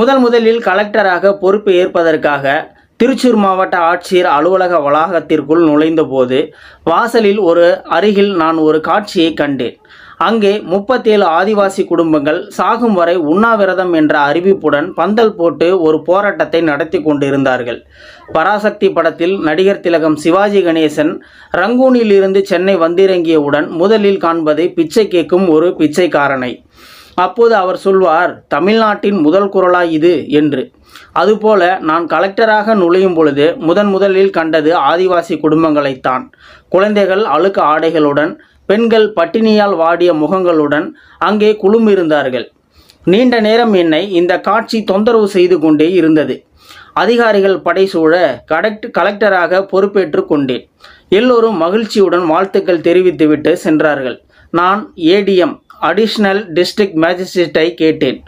முதல் முதலில் கலெக்டராக பொறுப்பு ஏற்பதற்காக திருச்சூர் மாவட்ட ஆட்சியர் அலுவலக வளாகத்திற்குள் நுழைந்தபோது வாசலில் ஒரு அருகில் நான் ஒரு காட்சியை கண்டேன். அங்கே முப்பத்தேழு ஆதிவாசி குடும்பங்கள் சாகும் வரை உண்ணாவிரதம் என்ற அறிவிப்புடன் பந்தல் போட்டு ஒரு போராட்டத்தை நடத்தி கொண்டிருந்தார்கள். பராசக்தி படத்தில் நடிகர் திலகம் சிவாஜி கணேசன் ரங்கூனிலிருந்து சென்னை வந்திறங்கியவுடன் முதலில் காண்பதை பிச்சை கேட்கும் ஒரு பிச்சைக்காரனை. அப்போது அவர் சொல்வார் தமிழ்நாட்டின் முதல் குரலா இது? என்று. அதுபோல நான் கலெக்டராக நுழையும் பொழுது முதன் முதலில் கண்டது ஆதிவாசி குடும்பங்களைத்தான். குழந்தைகள் அழுக்க ஆடைகளுடன் பெண்கள் பட்டினியால் வாடிய முகங்களுடன் அங்கே குழுமிருந்தார்கள். நீண்ட நேரம் என்னை இந்த காட்சி தொந்தரவு செய்து கொண்டே இருந்தது. அதிகாரிகள் படை சூழ கலெக்ட் கலெக்டராக பொறுப்பேற்று கொண்டேன். எல்லோரும் மகிழ்ச்சியுடன் வாழ்த்துக்கள் தெரிவித்துவிட்டு சென்றார்கள். நான் ஏடிஎம் அடிஷ்னல் டிஸ்ட்ரிக்ட் மேஜிஸ்ட்ரேட்டை கேட்டேன்.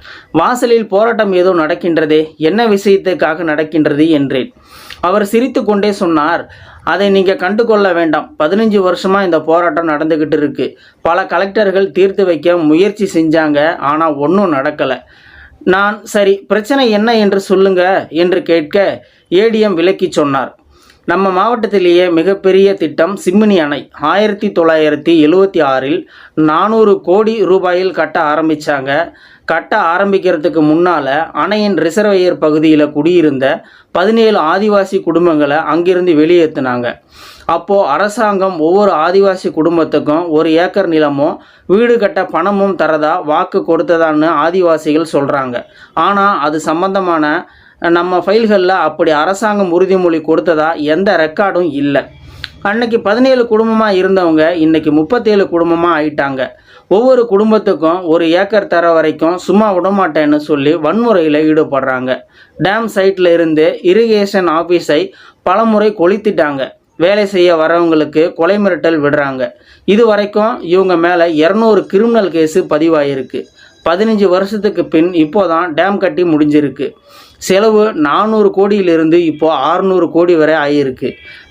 வாசலில் போராட்டம் ஏதோ நடக்கின்றதே என்ன விஷயத்துக்காக நடக்கின்றது என்றேன். அவர் சிரித்துக்கொண்டே சொன்னார் அதை நீங்கள் கண்டு கொள்ள வேண்டாம். பதினஞ்சு வருஷமாக இந்த போராட்டம் நடந்துக்கிட்டு இருக்கு. பல கலெக்டர்கள் தீர்த்து வைக்க முயற்சி செஞ்சாங்க ஆனால் ஒன்றும் நடக்கலை. நான் சரி பிரச்சனை என்ன என்று சொல்லுங்க என்று கேட்க ஏடிஎம் விலக்கி சொன்னார். நம்ம மாவட்டத்திலேயே மிகப்பெரிய திட்டம் சிம்மினி அணை. ஆயிரத்தி தொள்ளாயிரத்தி எழுவத்தி ஆறில் நானூறு கோடி ரூபாயில் கட்ட ஆரம்பித்தாங்க கட்ட ஆரம்பிக்கிறதுக்கு முன்னால் அணையின் ரிசர்வையர் பகுதியில் குடியிருந்த பதினேழு ஆதிவாசி குடும்பங்களை அங்கிருந்து வெளியேற்றினாங்க அப்போது அரசாங்கம் ஒவ்வொரு ஆதிவாசி குடும்பத்துக்கும் ஒரு ஏக்கர் நிலமும் வீடு கட்ட பணமும் தரதா வாக்கு கொடுத்ததான்னு ஆதிவாசிகள் சொல்கிறாங்க ஆனால் அது சம்பந்தமான நம்ம ஃபைல்களில் அப்படி அரசாங்கம் உறுதிமொழி கொடுத்ததா எந்த ரெக்கார்டும் இல்லை. அன்னைக்கு பதினேழு குடும்பமாக இருந்தவங்க இன்னைக்கு முப்பத்தேழு குடும்பமாக ஆயிட்டாங்க. ஒவ்வொரு குடும்பத்துக்கும் ஒரு ஏக்கர் தர வரைக்கும் சும்மா விடமாட்டேன்னு சொல்லி வன்முறையில் ஈடுபடுறாங்க. டேம் சைட்டில் இருந்து இரிகேஷன் ஆஃபீஸை பலமுறை கொளுத்திட்டாங்க. வேலை செய்ய வரவங்களுக்கு கொலை மிரட்டல் விடுறாங்க. இது வரைக்கும் இவங்க மேலே இரநூறு கிரிமினல் கேஸு பதிவாயிருக்கு. பதினஞ்சு வருஷத்துக்கு பின் இப்போதான் டேம் கட்டி முடிஞ்சிருக்கு. செலவு நானூறு கோடியிலிருந்து இப்போ ஆறுநூறு கோடி வரை ஆகியிருக்கு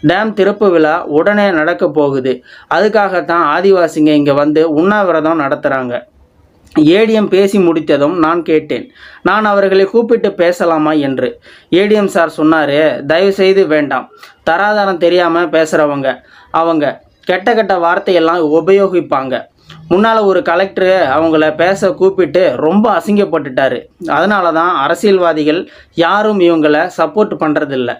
டேம் திறப்பு விழா உடனே நடக்க போகுது. அதுக்காகத்தான் ஆதிவாசிங்க இங்கே வந்து உண்ணாவிரதம் நடத்துகிறாங்க ஏடிஎம் பேசி முடித்ததும் நான் கேட்டேன். நான் அவர்களை கூப்பிட்டு பேசலாமா என்று. ஏடிஎம் சார் சொன்னார் தயவுசெய்து வேண்டாம். தராதரம் தெரியாமல் பேசுகிறவங்க அவங்க கெட்ட கெட்ட வார்த்தையெல்லாம் உபயோகிப்பாங்க. முன்னால் ஒரு கலெக்டர் அவங்கள பேச கூப்பிட்டு ரொம்ப அசிங்கப்பட்டுட்டார். அதனால தான் அரசியல்வாதிகள் யாரும் இவங்களை சப்போர்ட் பண்ணுறதில்ல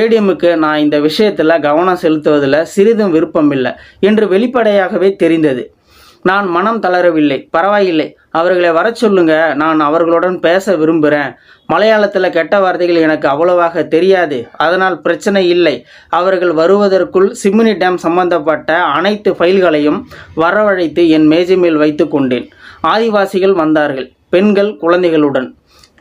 ஏடிஎம்முக்கு நான் இந்த விஷயத்தில் கவனம் செலுத்துவதில் சிறிதும் விருப்பம் இல்லை. என்று வெளிப்படையாகவே தெரிந்தது. நான் மனம் தளரவில்லை. பரவாயில்லை. அவர்களை வர சொல்லுங்க. நான் அவர்களுடன் பேச விரும்புகிறேன் மலையாளத்தில் கெட்ட வார்த்தைகள் எனக்கு அவ்வளவாக தெரியாது. அதனால் பிரச்சனை இல்லை. அவர்கள் வருவதற்குள் சிம்மினி டேம் சம்பந்தப்பட்ட அனைத்து ஃபைல்களையும் வரவழைத்து என் மேஜை மேல் வைத்து கொண்டேன். ஆதிவாசிகள் வந்தார்கள். பெண்கள் குழந்தைகளுடன்.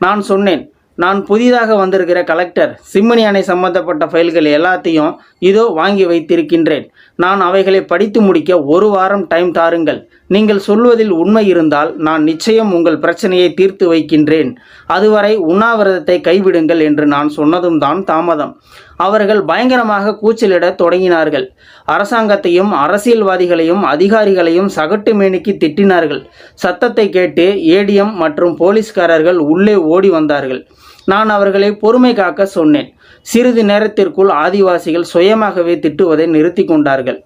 நான் சொன்னேன் நான் புதிதாக வந்திருக்கிற கலெக்டர் சிம்மணி அணை சம்பந்தப்பட்ட ஃபைல்கள் எல்லாத்தையும் இதோ வாங்கி வைத்திருக்கின்றேன். நான் அவைகளை படித்து முடிக்க ஒரு வாரம் டைம் தாருங்கள். நீங்கள் சொல்வதில் உண்மை இருந்தால் நான் நிச்சயம் உங்கள் பிரச்சனையை தீர்த்து வைக்கின்றேன். அதுவரை உண்ணாவிரதத்தை கைவிடுங்கள் என்று நான் சொன்னதும் தான் தாமதம். அவர்கள் பயங்கரமாக கூச்சலிடத் தொடங்கினார்கள். அரசாங்கத்தையும் அரசியல்வாதிகளையும் அதிகாரிகளையும் சகட்டு மேனிக்கு திட்டினார்கள். சத்தத்தை கேட்டு ஏடிஎம் மற்றும் போலீஸ்காரர்கள் உள்ளே ஓடி வந்தார்கள். நான் அவர்களை பொறுமை காக்க சொன்னேன். சிறிது நேரத்திற்குள் ஆதிவாசிகள் சுயமாகவே திட்டுவதை நிறுத்தி கொண்டார்கள்.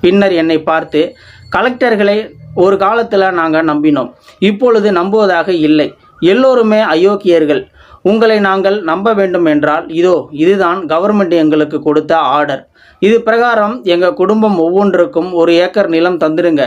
பின்னர் என்னை பார்த்து கலெக்டர்களை ஒரு காலத்தில் நாங்கள் நம்பினோம். இப்பொழுது நம்புவதாக இல்லை. எல்லோருமே அயோக்கியர்கள். உங்களை நாங்கள் நம்ப வேண்டும் என்றால் இதோ இதுதான் கவர்மெண்ட் எங்களுக்கு கொடுத்த ஆர்டர் இது பிரகாரம் எங்கள் குடும்பம் ஒவ்வொன்றுக்கும் ஒரு ஏக்கர் நிலம் தந்துடுங்க.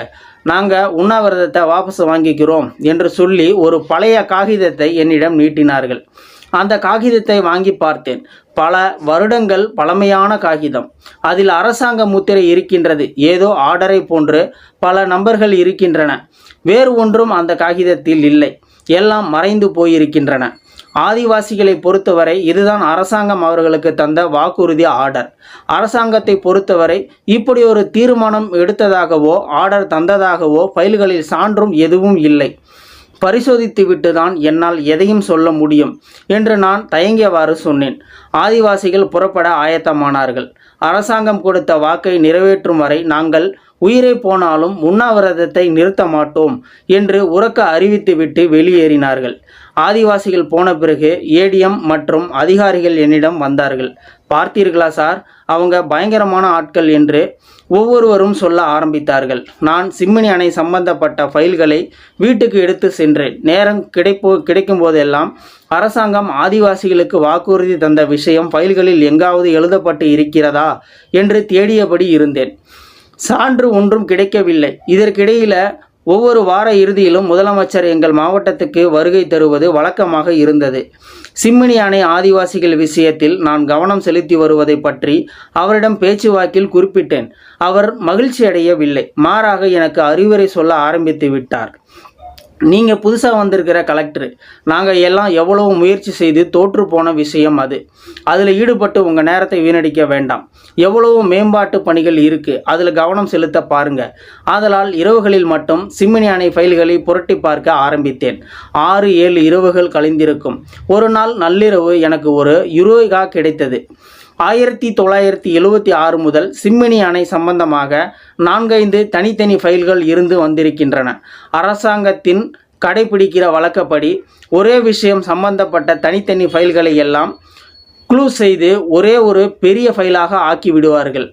நாங்கள் உண்ணாவிரதத்தை வாபஸ் வாங்கிக்கிறோம் என்று சொல்லி ஒரு பழைய காகிதத்தை என்னிடம் நீட்டினார்கள். அந்த காகிதத்தை வாங்கி பார்த்தேன். பல வருடங்கள் பழமையான காகிதம். அதில் அரசாங்க முத்திரை இருக்கின்றது. ஏதோ ஆர்டரை போன்று பல நம்பர்கள் இருக்கின்றன. வேறு ஒன்றும் அந்த காகிதத்தில் இல்லை. எல்லாம் மறைந்து போயிருக்கின்றன. ஆதிவாசிகளை பொறுத்தவரை இதுதான் அரசாங்கம் அவர்களுக்கு தந்த வாக்குறுதி ஆர்டர். அரசாங்கத்தை பொறுத்தவரை இப்படி ஒரு தீர்மானம் எடுத்ததாகவோ ஆர்டர் தந்ததாகவோ ஃபைல்களில் சான்றும் எதுவும் இல்லை. பரிசோதித்துவிட்டு தான் என்னால் எதையும் சொல்ல முடியும் என்று நான் தயங்கியவாறு சொன்னேன். ஆதிவாசிகள் புறப்பட ஆயத்தமானார்கள். அரசாங்கம் கொடுத்த வாக்கை நிறைவேற்றும் வரை நாங்கள் உயிரை போனாலும் உண்ணாவிரதத்தை நிறுத்த மாட்டோம் என்று உறக்க அறிவித்துவிட்டு வெளியேறினார்கள். ஆதிவாசிகள் போன பிறகு ஏடிஎம் மற்றும் அதிகாரிகள் என்னிடம் வந்தார்கள். பார்த்தீர்களா சார்? அவங்க பயங்கரமான ஆட்கள் என்று ஒவ்வொருவரும் சொல்ல ஆரம்பித்தார்கள். நான் சிம்மினி அணை சம்பந்தப்பட்ட ஃபைல்களை வீட்டுக்கு எடுத்து சென்றேன். நேரம் கிடைப்போ கிடைக்கும் போதெல்லாம் அரசாங்கம் ஆதிவாசிகளுக்கு வாக்குறுதி தந்த விஷயம் ஃபைல்களில் எங்காவது எழுதப்பட்டு இருக்கிறதா என்று தேடியபடி இருந்தேன். சான்று ஒன்றும் கிடைக்கவில்லை. இதற்கிடையில ஒவ்வொரு வார இறுதியிலும் முதலமைச்சர் எங்கள் மாவட்டத்துக்கு வருகை தருவது வழக்கமாக இருந்தது. சிம்மினி அணை ஆதிவாசிகள் விஷயத்தில் நான் கவனம் செலுத்தி வருவதை பற்றி அவரிடம் பேச்சுவாக்கில் குறிப்பிட்டேன். அவர் மகிழ்ச்சியடையவில்லை. மாறாக எனக்கு அறிவுரை சொல்ல ஆரம்பித்து விட்டார். நீங்கள் புதுசாக வந்திருக்கிற கலெக்டர் நாங்கள் எல்லாம் எவ்வளவு முயற்சி செய்து தோற்று போன விஷயம் அது. அதில் ஈடுபட்டு உங்கள் நேரத்தை வீணடிக்க வேண்டாம். எவ்வளவு மேம்பாட்டு பணிகள் இருக்குது அதில் கவனம் செலுத்த பாருங்க. ஆதலால் இரவுகளில் மட்டும் சிம்மினி அணை ஃபைல்களை புரட்டி பார்க்க ஆரம்பித்தேன். ஆறு ஏழு இரவுகள் கழிந்திருக்கும். ஒரு நாள் நள்ளிரவு எனக்கு ஒரு யுரோகா கிடைத்தது. ஆயிரத்தி தொள்ளாயிரத்தி எழுவத்தி ஆறு முதல் சிம்மினி அணை சம்பந்தமாக நான்கைந்து தனித்தனி ஃபைல்கள் இருந்து வந்திருக்கின்றன. அரசாங்கத்தின் கடைபிடிக்கிற வழக்கப்படி ஒரே விஷயம் சம்பந்தப்பட்ட தனித்தனி ஃபைல்களை எல்லாம் க்ளூ செய்து ஒரே ஒரு பெரிய ஃபைலாக ஆக்கி விடுவார்கள்.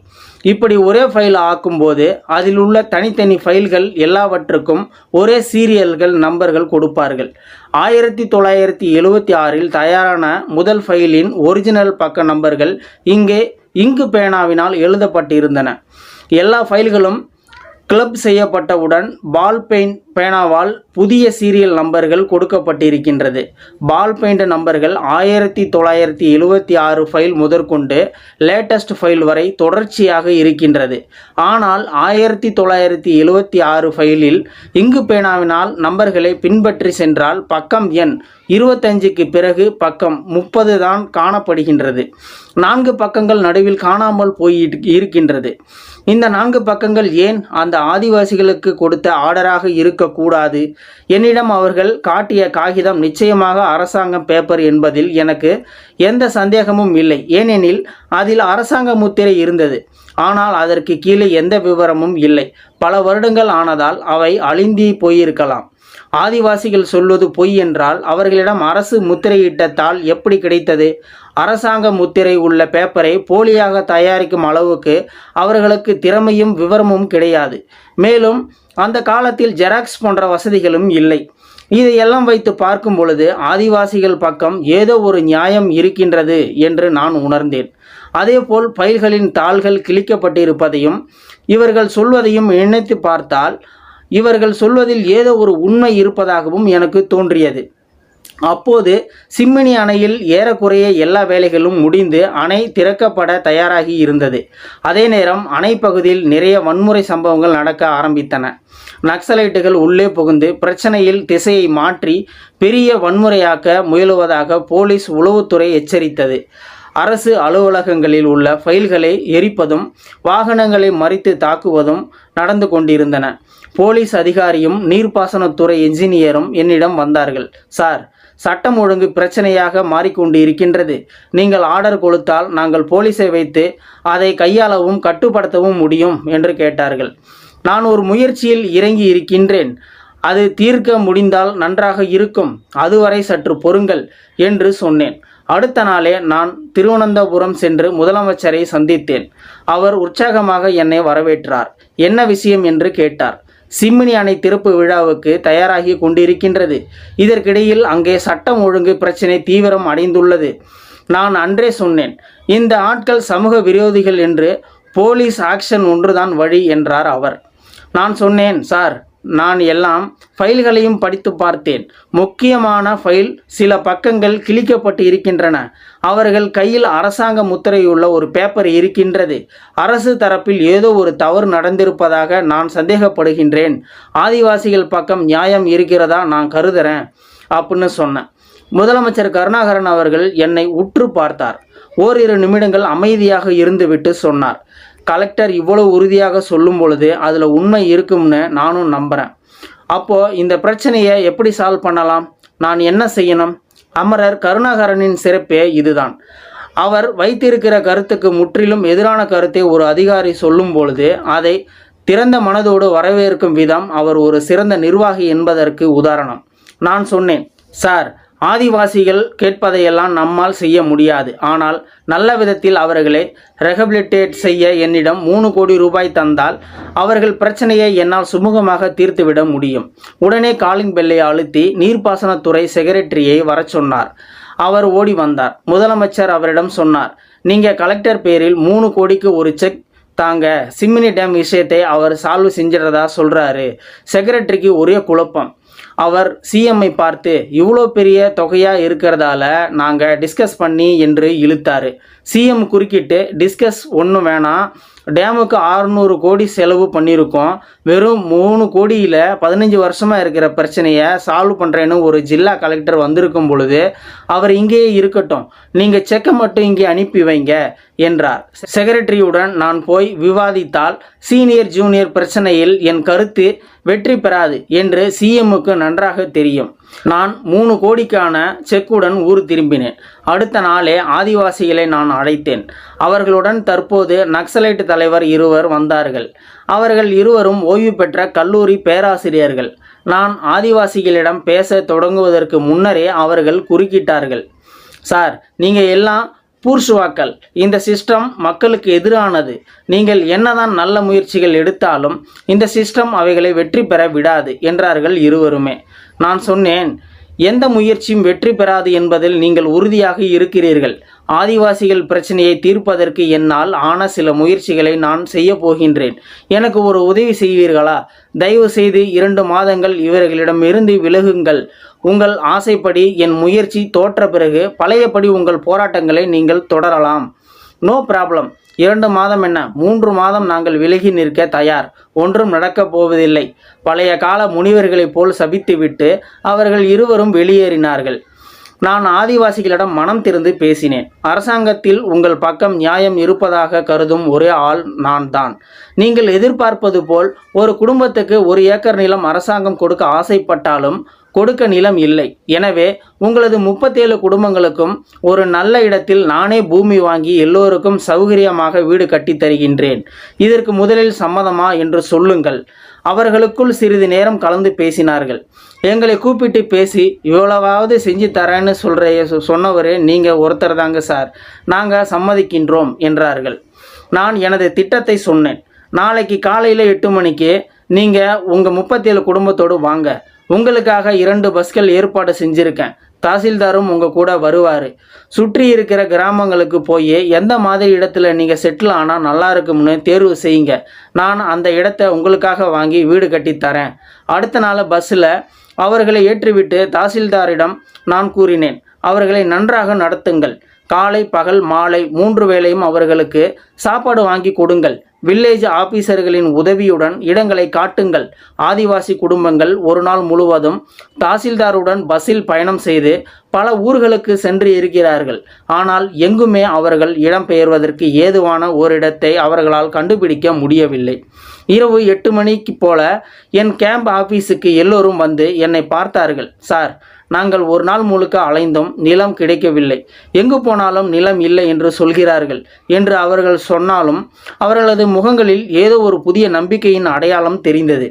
இப்படி ஒரே ஃபைல் ஆக்கும்போது அதில் உள்ள தனித்தனி ஃபைல்கள் எல்லாவற்றுக்கும் ஒரே சீரியல்கள் நம்பர்கள் கொடுப்பார்கள். ஆயிரத்தி தொள்ளாயிரத்தி எழுவத்தி ஆறில் தயாரான முதல் ஃபைலின் ஒரிஜினல் பக்க நம்பர்கள் இங்கே இங்கு பேனாவினால் எழுதப்பட்டிருந்தன. எல்லா ஃபைல்களும் கிளப் செய்யப்பட்டவுடன் பால் பெயிண்ட் பேனாவால் புதிய சீரியல் நம்பர்கள் கொடுக்கப்பட்டிருக்கின்றது. பால் பெயிண்ட் நம்பர்கள் ஆயிரத்தி தொள்ளாயிரத்தி எழுவத்தி ஆறு ஃபைல் முதற்கொண்டு லேட்டஸ்ட் ஃபைல் வரை தொடர்ச்சியாக இருக்கின்றது. ஆனால் ஆயிரத்தி தொள்ளாயிரத்தி எழுவத்தி ஆறு ஃபைலில் இங்கு பேனாவினால் நம்பர்களை பின்பற்றி சென்றால் பக்கம் எண் இருபத்தஞ்சுக்கு பிறகு பக்கம் முப்பது தான் காணப்படுகின்றது. நான்கு பக்கங்கள் நடுவில் காணாமல் போய் இருக்கின்றது. இந்த நான்கு பக்கங்கள் ஏன் அந்த ஆதிவாசிகளுக்கு கொடுத்த ஆர்டராக இருக்கக்கூடாது என்னிடம் அவர்கள் காட்டிய காகிதம் நிச்சயமாக அரசாங்கம் பேப்பர் என்பதில் எனக்கு எந்த சந்தேகமும் இல்லை. ஏனெனில் அதில் அரசாங்க முத்திரை இருந்தது. ஆனால் அதற்கு கீழே எந்த விவரமும் இல்லை. பல வருடங்கள் ஆனதால் அவை அழிந்தி போயிருக்கலாம். ஆதிவாசிகள் சொல்வது பொய் என்றால் அவர்களிடம் அரசு முத்திரையிட்ட தாள் எப்படி கிடைத்தது? அரசாங்க முத்திரை உள்ள பேப்பரை போலியாக தயாரிக்கும் அளவுக்கு அவர்களுக்கு திறமையும் விவரமும் கிடையாது. மேலும் அந்த காலத்தில் ஜெராக்ஸ் போன்ற வசதிகளும் இல்லை. இதையெல்லாம் வைத்து பார்க்கும் பொழுது ஆதிவாசிகள் பக்கம் ஏதோ ஒரு நியாயம் இருக்கின்றது என்று நான் உணர்ந்தேன். அதேபோல் பயில்களின் தாள்கள் கிழிக்கப்பட்டிருப்பதையும் இவர்கள் சொல்வதையும் இணைத்து பார்த்தால் இவர்கள் சொல்வதில் ஏதோ ஒரு உண்மை இருப்பதாகவும் எனக்கு தோன்றியது. அப்போது சிம்மினி அணையில் ஏறக்குறைய எல்லா வேலைகளும் முடிந்து அணை திறக்கப்பட தயாராகி இருந்தது. அதே நேரம் அணை பகுதியில் நிறைய வன்முறை சம்பவங்கள் நடக்க ஆரம்பித்தன. நக்சலைட்டுகள் உள்ளே புகுந்து பிரச்சனையில் திசையை மாற்றி பெரிய வன்முறையாக்க முயலுவதாக போலீஸ் உளவுத்துறை எச்சரித்தது. அரசு அலுவலகங்களில் உள்ள ஃபைல்களை எரிப்பதும் வாகனங்களை மறித்து தாக்குவதும் நடந்து கொண்டிருந்தன. போலீஸ் அதிகாரியும் நீர்ப்பாசனத்துறை என்ஜினியரும் என்னிடம் வந்தார்கள். சார் சட்டம் ஒழுங்கு பிரச்சனையாக மாறிக்கொண்டு இருக்கின்றது நீங்கள் ஆர்டர் கொடுத்தால் நாங்கள் போலீஸை வைத்து அதை கையாளவும் கட்டுப்படுத்தவும் முடியும் என்று கேட்டார்கள். நான் ஒரு முயற்சியில் இறங்கி இருக்கின்றேன் அது தீர்க்க முடிந்தால் நன்றாக இருக்கும். அதுவரை சற்று பொறுங்கள் என்று சொன்னேன். அடுத்த நாளே நான் திருவனந்தபுரம் சென்று முதலமைச்சரை சந்தித்தேன். அவர் உற்சாகமாக என்னை வரவேற்றார். என்ன விஷயம்? என்று கேட்டார். சிம்மினி அணை திறப்பு விழாவுக்கு தயாராகி கொண்டிருக்கின்றது. இதற்கிடையில் அங்கே சட்டம் ஒழுங்கு பிரச்சினை தீவிரம் அடைந்துள்ளது. நான் அன்றே சொன்னேன் இந்த ஆட்கள் சமூக விரோதிகள் என்று போலீஸ் ஆக்ஷன் ஒன்றுதான் வழி என்றார் அவர். நான் சொன்னேன் சார் நான் எல்லாம் ஃபைல்களையும் படித்து பார்த்தேன். முக்கியமான ஃபைல் சில பக்கங்கள் கிழிக்கப்பட்டு இருக்கின்றன. அவர்கள் கையில் அரசாங்க முத்திரையுள்ள ஒரு பேப்பர் இருக்கின்றது. அரசு தரப்பில் ஏதோ ஒரு தவறு நடந்திருப்பதாக நான் சந்தேகப்படுகின்றேன். ஆதிவாசிகள் பக்கம் நியாயம் இருக்கிறதா நான் கருதுறேன் அப்படின்னு சொன்னேன். முதலமைச்சர் கருணாகரன் அவர்கள் என்னை உற்று பார்த்தார். ஓரிரு நிமிடங்கள் அமைதியாக இருந்துவிட்டு சொன்னார். கலெக்டர் இவ்வளவு உறுதியாக சொல்லும் பொழுது அதில் உண்மை இருக்கும்னு நானும் நம்புகிறேன் அப்போது இந்த பிரச்சனையை எப்படி சால்வ் பண்ணலாம்? நான் என்ன செய்யணும்? அமரர் கருணாகரனின் சிறப்பே இதுதான். அவர் வைத்திருக்கிற கருத்துக்கு முற்றிலும் எதிரான கருத்தை ஒரு அதிகாரி சொல்லும் பொழுது அதை திறந்த மனதோடு வரவேற்கும் விதம் அவர் ஒரு சிறந்த நிர்வாகி என்பதற்கு உதாரணம். நான் சொன்னேன் சார் ஆதிவாசிகள் கேட்பதையெல்லாம் நம்மால் செய்ய முடியாது. ஆனால் நல்ல விதத்தில் அவர்களை ரெஹபிலிட்டேட் செய்ய என்னிடம் மூணு கோடி ரூபாய் தந்தால் அவர்கள் பிரச்சனையை என்னால் சுமூகமாக தீர்த்துவிட முடியும். உடனே காலிங் பெல்லை அழுத்தி நீர்ப்பாசனத்துறை செக்ரட்டரியை வரச் சொன்னார். அவர் ஓடி வந்தார். முதலமைச்சர் அவரிடம் சொன்னார் நீங்கள் கலெக்டர் பேரில் மூணு கோடிக்கு ஒரு செக் தாங்க. சிம்மினி டேம் விஷயத்தை அவர் சால்வ் செஞ்சிடறதா சொல்கிறாரு செக்ரட்டரிக்கு ஒரே குழப்பம். அவர் சிஎம்ஐ பார்த்து இவ்வளோ பெரிய தொகையாக இருக்கிறதால நாங்கள் டிஸ்கஸ் பண்ணி என்று இழுத்தார். சிஎம் குறுக்கிட்டு டிஸ்கஸ் ஒன்றும் வேணாம் டேமுக்கு 600 கோடி செலவு பண்ணியிருக்கோம் வெறும் மூணு கோடியில் பதினஞ்சு வருஷமாக இருக்கிற பிரச்சனையை சால்வ் பண்ணுறேன்னு ஒரு ஜில்லா கலெக்டர் வந்திருக்கும் பொழுது அவர் இங்கேயே இருக்கட்டும். நீங்கள் செக்கை மட்டும் இங்கே அனுப்பி வைங்க. என்றார். செக்ரட்டரியுடன் நான் போய் விவாதித்தால் சீனியர் ஜூனியர் பிரச்சனையில் என் கருத்து வெற்றி பெறாது என்று சிஎம்முக்கு நன்றாக தெரியும். நான் மூணு கோடிக்கான செக்குடன் ஊர் திரும்பினேன். அடுத்த நாளே ஆதிவாசிகளை நான் அழைத்தேன். அவர்களுடன் தற்போது நக்சலைட் தலைவர் இருவர் வந்தார்கள். அவர்கள் இருவரும் ஓய்வு பெற்ற கல்லூரி பேராசிரியர்கள். நான் ஆதிவாசிகளிடம் பேச தொடங்குவதற்கு முன்னரே அவர்கள் குறுக்கிட்டார்கள். சார் நீங்கள் எல்லாம் பூர்சுவாக்கள். இந்த சிஸ்டம் மக்களுக்கு எதிரானது. நீங்கள் என்னதான் நல்ல முயற்சிகள் எடுத்தாலும் இந்த சிஸ்டம் அவைகளை வெற்றி பெற விடாது என்றார்கள் இருவருமே. நான் சொன்னேன் எந்த முயற்சியும் வெற்றி பெறாது என்பதில் நீங்கள் உறுதியாக இருக்கிறீர்கள். ஆதிவாசிகள் பிரச்சனையை தீர்ப்பதற்கு என்னால் ஆன சில முயற்சிகளை நான் செய்ய போகின்றேன். எனக்கு ஒரு உதவி செய்வீர்களா? தயவு செய்து இரண்டு மாதங்கள் இவர்களிடமிருந்து விலகுங்கள். உங்கள் ஆசைப்படி என் முயற்சி தோற்ற பிறகு பழையபடி உங்கள் போராட்டங்களை நீங்கள் தொடரலாம். நோ ப்ராப்ளம் இரண்டு மாதம் என்ன? மூன்று மாதம் நாங்கள் விலகி நிற்க தயார். ஒன்றும் நடக்கப் போவதில்லை. பழைய கால முனிவர்களைப் போல் சபித்துவிட்டு அவர்கள் இருவரும் வெளியேறினார்கள். நான் ஆதிவாசிகளிடம் மனம் திறந்து பேசினேன். அரசாங்கத்தில் உங்கள் பக்கம் நியாயம் இருப்பதாக கருதும் ஒரே ஆள் நான் தான் நீங்கள் எதிர்பார்ப்பது போல் ஒரு குடும்பத்துக்கு ஒரு ஏக்கர் நிலம் அரசாங்கம் கொடுக்க ஆசைப்பட்டாலும் கொடுக்க நிலம் இல்லை. எனவே உங்களது முப்பத்தேழு குடும்பங்களுக்கும் ஒரு நல்ல இடத்தில் நானே பூமி வாங்கி எல்லோருக்கும் சௌகரியமாக வீடு கட்டித் தருகின்றேன். இதற்கு முதலில் சம்மதமா என்று சொல்லுங்கள். அவர்களுக்குள் சிறிது நேரம் கலந்து பேசினார்கள். எங்களை கூப்பிட்டு பேசி இவ்வளவாவது செஞ்சு தரேன்னு சொல்கிற சொன்னவரே நீங்கள் ஒருத்தர் தாங்க சார். நாங்கள் சம்மதிக்கின்றோம் என்றார்கள். நான் எனது திட்டத்தை சொன்னேன். நாளைக்கு காலையில் எட்டு மணிக்கு நீங்கள் உங்கள் முப்பத்தேழு குடும்பத்தோடு வாங்க. உங்களுக்காக இரண்டு பஸ்கள் ஏற்பாடு செஞ்சுருக்கேன். தாசில்தாரும் உங்கள் கூட வருவார். சுற்றி இருக்கிற கிராமங்களுக்கு போய் எந்த மாதிரி இடத்துல நீங்கள் செட்டில் ஆனால் நல்லா இருக்கும்னு தேர்வு செய்யுங்க. நான் அந்த இடத்த உங்களுக்காக வாங்கி வீடு கட்டித் தரேன். அடுத்த நாள் பஸ்ஸில் அவர்களை ஏற்றிவிட்டு தாசில்தாரிடம் நான் கூறினேன். அவர்களை நன்றாக நடத்துங்கள். காலை பகல் மாலை மூன்று வேளையும் அவர்களுக்கு சாப்பாடு வாங்கி கொடுங்கள். வில்லேஜ் ஆபீசர்களின் உதவியுடன் இடங்களை காட்டுங்கள். ஆதிவாசி குடும்பங்கள் ஒரு நாள் முழுவதும் தாசில்தாருடன் பஸ்ஸில் பயணம் செய்து பல ஊர்களுக்கு சென்று இருக்கிறார்கள். ஆனால் எங்குமே அவர்கள் இடம்பெயர்வதற்கு ஏதுவான ஓரிடத்தை அவர்களால் கண்டுபிடிக்க முடியவில்லை. இரவு எட்டு மணிக்கு போல என் கேம்ப் ஆபீஸுக்கு எல்லோரும் வந்து என்னை பார்த்தார்கள். சார் நாங்கள் ஒரு நாள் முழுக்க அலைந்தும் நிலம் கிடைக்கவில்லை. எங்கு போனாலும் நிலம் இல்லை என்று சொல்கிறார்கள் என்று அவர்கள் சொன்னாலும் அவர்களது முகங்களில் ஏதோ ஒரு புதிய நம்பிக்கையின் அடையாளம் தெரிந்தது.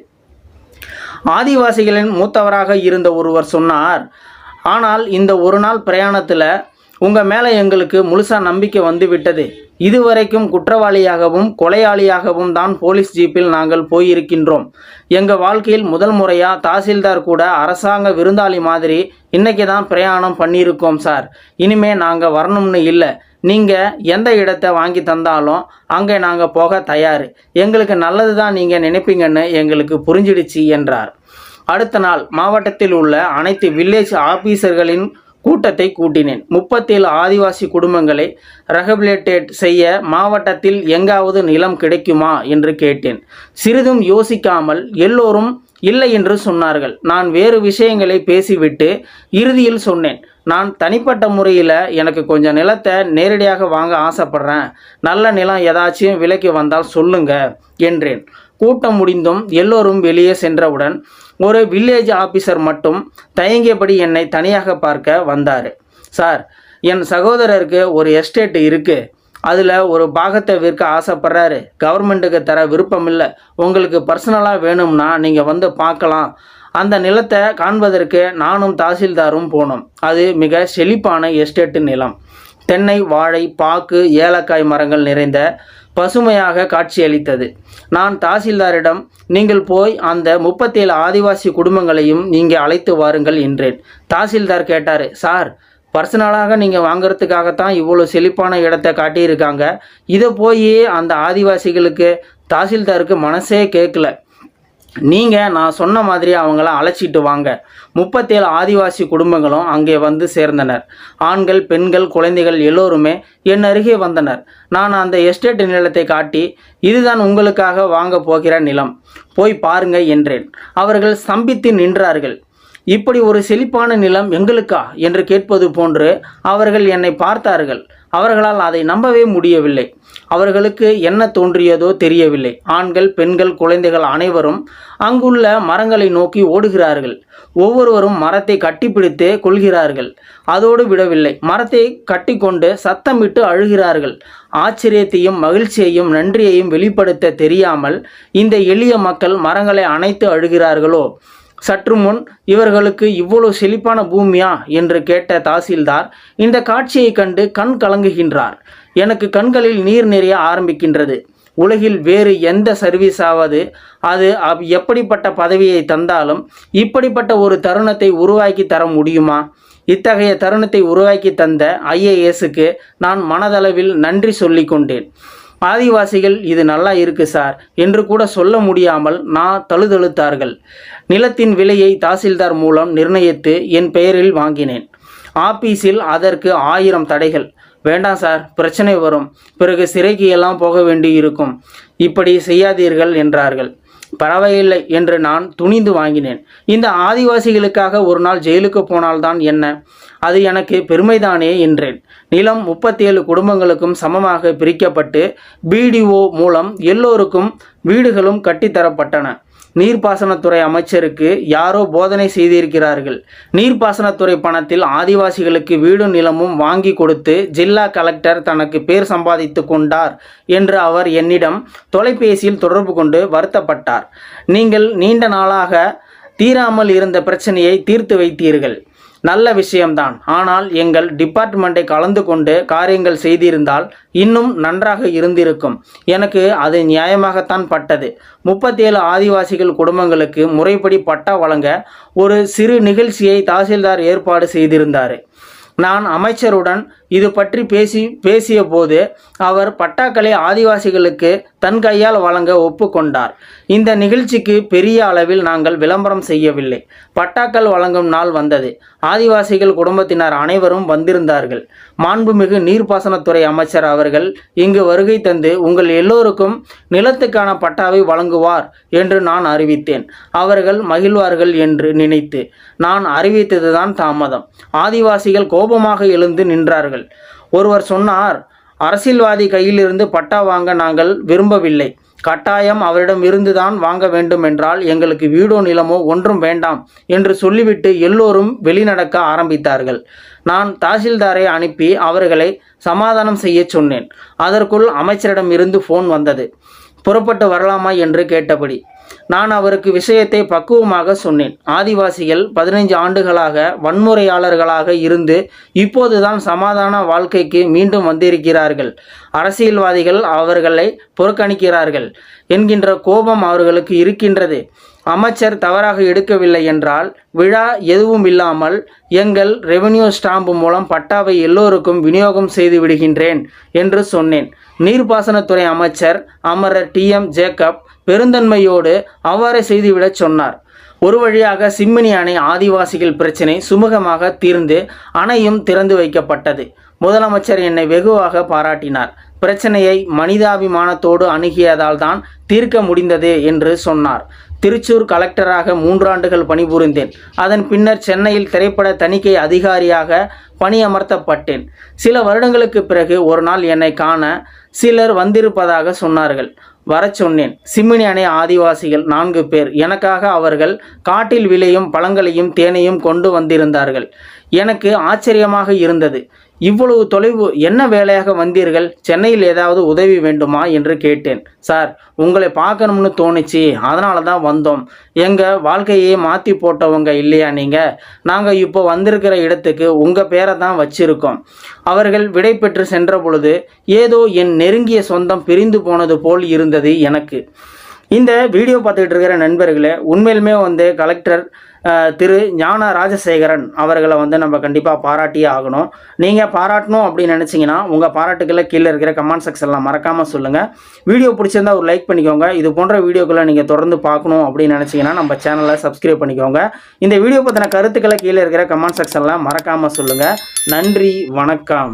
ஆதிவாசிகளின் மூத்தவராக இருந்த ஒருவர் சொன்னார் ஆனால் இந்த ஒரு நாள் பிரயாணத்தில் உங்கள் மேலே எங்களுக்கு முழுசாக நம்பிக்கை வந்துவிட்டது. இதுவரைக்கும் குற்றவாளியாகவும் கொலையாளியாகவும் தான் போலீஸ் ஜீப்பில் நாங்கள் போயிருக்கின்றோம். எங்கள் வாழ்க்கையில் முதல் முறையாக தாசில்தார் கூட அரசாங்க விருந்தாளி மாதிரி இன்னைக்கு தான் பிரயாணம் பண்ணியிருக்கோம் சார். இனிமே நாங்கள் வரணும்னு இல்லை. நீங்கள் எந்த இடத்த வாங்கி தந்தாலும் அங்கே நாங்கள் போக தயார். எங்களுக்கு நல்லது தான் நீங்கள் நினைப்பீங்கன்னு எங்களுக்கு புரிஞ்சிடுச்சு என்றார். அடுத்த நாள் மாவட்டத்தில் உள்ள அனைத்து வில்லேஜ் ஆபீசர்களின் கூட்டத்தை கூட்டினேன். முப்பத்தேழு ஆதிவாசி குடும்பங்களை ரஹபிலிட்டேட் செய்ய மாவட்டத்தில் எங்காவது நிலம் கிடைக்குமா என்று கேட்டேன். சிறிதும் யோசிக்காமல் எல்லோரும் இல்லை என்று சொன்னார்கள். நான் வேறு விஷயங்களை பேசிவிட்டு இறுதியில் சொன்னேன். நான் தனிப்பட்ட முறையில் எனக்கு கொஞ்சம் நிலத்தை நேரடியாக வாங்க ஆசைப்படுறேன். நல்ல நிலம் ஏதாச்சும் விலைக்கு வந்தால் சொல்லுங்க என்றேன். கூட்டம் முடிந்தும் எல்லோரும் வெளியே சென்றவுடன் ஒரு வில்லேஜ் ஆபீசர் மட்டும் தயங்கியபடி என்னை தனியாக பார்க்க வந்தார். சார் என் சகோதரருக்கு ஒரு எஸ்டேட் இருக்குது அதில் ஒரு பாகத்தை விற்க ஆசைப்படுறாரு. கவர்மெண்ட்டுக்கு தர விருப்பம் இல்லை. உங்களுக்கு பர்சனலாக வேணும்னா நீங்கள் வந்து பார்க்கலாம். அந்த நிலத்தை காண்பதற்கு நானும் தாசில்தாரும் போனோம். அது மிக செழிப்பான எஸ்டேட்டு நிலம். தென்னை வாழை பாக்கு ஏலக்காய் மரங்கள் நிறைந்த பசுமையாக காட்சியளித்தது. நான் தாசில்தாரிடம் நீங்கள் போய் அந்த முப்பத்தேழு ஆதிவாசி குடும்பங்களையும் நீங்கள் அழைத்து வாருங்கள் என்றேன். தாசில்தார் கேட்டார் சார் பர்சனலாக நீங்கள் வாங்குறதுக்காகத்தான் இவ்வளோ செழிப்பான இடத்த காட்டியிருக்காங்க. இதை போய் அந்த ஆதிவாசிகளுக்கு தாசில்தாருக்கு மனசே கேட்கல. நீங்கள் நான் சொன்ன மாதிரி அவங்கள அழைச்சிட்டு வாங்க. முப்பத்தேழு ஆதிவாசி குடும்பங்களும் அங்கே வந்து சேர்ந்தனர். ஆண்கள் பெண்கள் குழந்தைகள் எல்லோருமே என் அருகே வந்தனர். நான் அந்த எஸ்டேட் நிலத்தை காட்டி இதுதான் உங்களுக்காக வாங்க போகிற நிலம். போய் பாருங்க என்றேன். அவர்கள் ஸ்தம்பித்து நின்றார்கள். இப்படி ஒரு செழிப்பான நிலம் எங்களுக்கா? என்று கேட்பது போன்று அவர்கள் என்னை பார்த்தார்கள். அவர்களால் அதை நம்பவே முடியவில்லை. அவர்களுக்கு என்ன தோன்றியதோ தெரியவில்லை. ஆண்கள் பெண்கள் குழந்தைகள் அனைவரும் அங்குள்ள மரங்களை நோக்கி ஓடுகிறார்கள். ஒவ்வொருவரும் மரத்தை கட்டிப்பிடித்து கொள்கிறார்கள். அதோடு விடவில்லை. மரத்தை கட்டிக்கொண்டு சத்தமிட்டு அழுகிறார்கள். ஆச்சரியத்தையும் மகிழ்ச்சியையும் நன்றியையும் வெளிப்படுத்த தெரியாமல் இந்த எளிய மக்கள் மரங்களை அணைத்து அழுகிறார்களோ? சற்று முன் இவர்களுக்கு இவ்வளவு செழிப்பான பூமியா என்று கேட்ட தாசில்தார் இந்த காட்சியை கண்டு கண் கலங்குகின்றார். எனக்கு கண்களில் நீர் நிறைய ஆரம்பிக்கின்றது. உலகில் வேறு எந்த சர்வீஸ் ஆவது அது அப் எப்படிப்பட்ட பதவியை தந்தாலும் இப்படிப்பட்ட ஒரு தருணத்தை உருவாக்கி தர முடியுமா? இத்தகைய தருணத்தை உருவாக்கி தந்த ஐஏஎஸுக்கு நான் மனதளவில் நன்றி சொல்லிக்கொண்டேன் ஆதிவாசிகள் இது நல்லா இருக்கு சார் என்று கூட சொல்ல முடியாமல் நான் தழுதழுத்தார்கள். நிலத்தின் விலையை தாசில்தார் மூலம் நிர்ணயித்து என் பெயரில் வாங்கினேன். ஆபீஸில் அதற்கு ஆயிரம் தடைகள். வேண்டாம் சார் பிரச்சனை வரும். பிறகு சிறைக்கு எல்லாம் போக வேண்டி இருக்கும் இப்படி செய்யாதீர்கள் என்றார்கள். பரவாயில்லை என்று நான் துணிந்து வாங்கினேன். இந்த ஆதிவாசிகளுக்காக ஒரு நாள் ஜெயிலுக்கு போனால்தான் என்ன? அது எனக்கு பெருமைதானே என்றேன். நிலம் முப்பத்தேழு குடும்பங்களுக்கும் சமமாக பிரிக்கப்பட்டு பிடிஓ மூலம் எல்லோருக்கும் வீடுகளும் கட்டித்தரப்பட்டன. நீர்ப்பாசனத்துறை அமைச்சருக்கு யாரோ போதனை செய்திருக்கிறார்கள். நீர்ப்பாசனத்துறை பணத்தில் ஆதிவாசிகளுக்கு வீடும் நிலமும் வாங்கி கொடுத்து ஜில்லா கலெக்டர் தனக்கு பேர் சம்பாதித்து கொண்டார் என்று அவர் என்னிடம் தொலைபேசியில் தொடர்பு கொண்டு வருத்தப்பட்டார். நீங்கள் நீண்ட நாளாக தீராமல் இருந்த பிரச்சனையை தீர்த்து வைத்தீர்கள். நல்ல விஷயம்தான். ஆனால் எங்கள் டிபார்ட்மெண்ட்டை கலந்து கொண்டு காரியங்கள் செய்திருந்தால் இன்னும் நன்றாக இருந்திருக்கும். எனக்கு அது நியாயமாகத்தான் பட்டது. முப்பத்தேழு ஆதிவாசிகள் குடும்பங்களுக்கு முறைப்படி பட்டா வழங்க ஒரு சிறு நிகழ்ச்சியை தாசில்தார் ஏற்பாடு செய்திருந்தார். நான் அமைச்சருடன் இது பற்றி பேசி பேசிய போது அவர் பட்டாக்களை ஆதிவாசிகளுக்கு தன் கையால் வழங்க ஒப்புக்கொண்டார். இந்த நிகழ்ச்சிக்கு பெரிய அளவில் நாங்கள் விளம்பரம் செய்யவில்லை. பட்டாக்கள் வழங்கும் நாள் வந்தது. ஆதிவாசிகள் குடும்பத்தினர் அனைவரும் வந்திருந்தார்கள். மாண்புமிகு நீர்ப்பாசனத்துறை அமைச்சர் அவர்கள் இங்கு வருகை தந்து உங்கள் எல்லோருக்கும் நிலத்துக்கான பட்டாவை வழங்குவார் என்று நான் அறிவித்தேன். அவர்கள் மகிழ்வார்கள் என்று நினைத்து நான் அறிவித்ததுதான் தாமதம். ஆதிவாசிகள் கோபமாக எழுந்து நின்றார்கள். ஒருவர் சொன்னார் அரசியல்வாதி கையிலிருந்து பட்டா வாங்க நாங்கள் விரும்பவில்லை. கட்டாயம் அவரிடம் இருந்துதான் வாங்க வேண்டும் என்றால் எங்களுக்கு வீடோ நிலமோ ஒன்றும் வேண்டாம் என்று சொல்லிவிட்டு எல்லோரும் வெளிநடக்க ஆரம்பித்தார்கள். நான் தாசில்தாரை அனுப்பி அவர்களை சமாதானம் செய்ய சொன்னேன். அதற்குள் அமைச்சரிடம் இருந்து ஃபோன் வந்தது. புறப்பட்டு வரலாமா என்று கேட்டபடி நான் அவருக்கு விஷயத்தை பக்குவமாக சொன்னேன். ஆதிவாசிகள் பதினைஞ்சு ஆண்டுகளாக வன்முறையாளர்களாக இருந்து இப்போதுதான் சமாதான வாழ்க்கைக்கு மீண்டும் வந்திருக்கிறார்கள். அரசியல்வாதிகள் அவர்களை புறக்கணிக்கிறார்கள் என்கின்ற கோபம் அவர்களுக்கு இருக்கின்றது. அமைச்சர் தவறாக எடுக்கவில்லை என்றால் விழா எதுவும் இல்லாமல் எங்கள் ரெவென்யூ ஸ்டாம்பு மூலம் பட்டாவை எல்லோருக்கும் விநியோகம் செய்து விடுகின்றேன் என்று சொன்னேன். நீர்ப்பாசனத்துறை அமைச்சர் அமரர் டி எம் ஜேக்கப் பெருந்தன்மையோடு அவ்வாறே செய்துவிடச் சொன்னார். ஒரு வழியாக சிம்மினி அணை ஆதிவாசிகள் பிரச்சினை சுமூகமாக தீர்ந்து அணையும் திறந்து வைக்கப்பட்டது. முதலமைச்சர் என்னை வெகுவாக பாராட்டினார். பிரச்சனையை மனிதாபிமானத்தோடு அணுகியதால் தான் தீர்க்க முடிந்தது என்று சொன்னார். திருச்சூர் கலெக்டராக மூன்றாண்டுகள் பணிபுரிந்தேன். அதன் பின்னர் சென்னையில் திரைப்பட தணிக்கை அதிகாரியாக பணியமர்த்தப்பட்டேன். சில வருடங்களுக்கு பிறகு ஒரு நாள் என்னை காண சிலர் வந்திருப்பதாக சொன்னார்கள். வரச் சொன்னேன். சிம்மினி அணை ஆதிவாசிகள் நான்கு பேர். எனக்காக அவர்கள் காட்டில் விளையும் பழங்களையும் தேனையும் கொண்டு வந்திருந்தார்கள். எனக்கு ஆச்சரியமாக இருந்தது. இவ்வளவு தொலைவு என்ன வேலையாக வந்தீர்கள்? சென்னையில் ஏதாவது உதவி வேண்டுமா என்று கேட்டேன். சார் உங்களை பார்க்கணும்னு தோணுச்சு. அதனால தான் வந்தோம். எங்கள் வாழ்க்கையே மாற்றி போட்டவங்க இல்லையா நீங்கள் நாங்கள் இப்போ வந்திருக்கிற இடத்துக்கு உங்கள் பேரை தான் வச்சிருக்கோம். அவர்கள் விடை பெற்று சென்ற பொழுது ஏதோ என் நெருங்கிய சொந்தம் பிரிந்து போனது போல் இருந்தது எனக்கு. இந்த வீடியோ பார்த்துக்கிட்டு இருக்கிற நண்பர்களே உண்மையிலுமே வந்து கலெக்டர் திரு ஞான ராஜசேகரன் அவர்களை வந்து நம்ம கண்டிப்பாக பாராட்டியே ஆகணும். நீங்கள் பாராட்டணும் அப்படின்னு நினச்சிங்கன்னா உங்கள் பாராட்டுக்களை கீழே இருக்கிற கமெண்ட் செக்ஷனில் மறக்காமல் சொல்லுங்கள் வீடியோ பிடிச்சிருந்தா ஒரு லைக் பண்ணிக்கோங்க. இது போன்ற வீடியோக்களை நீங்கள் தொடர்ந்து பார்க்கணும் அப்படின்னு நினச்சிங்கன்னா நம்ம சேனலை சப்ஸ்கிரைப் பண்ணிக்கோங்க. இந்த வீடியோ பற்றின கருத்துக்களை கீழே இருக்கிற கமெண்ட் செக்ஷனில் மறக்காமல் சொல்லுங்கள் நன்றி வணக்கம்.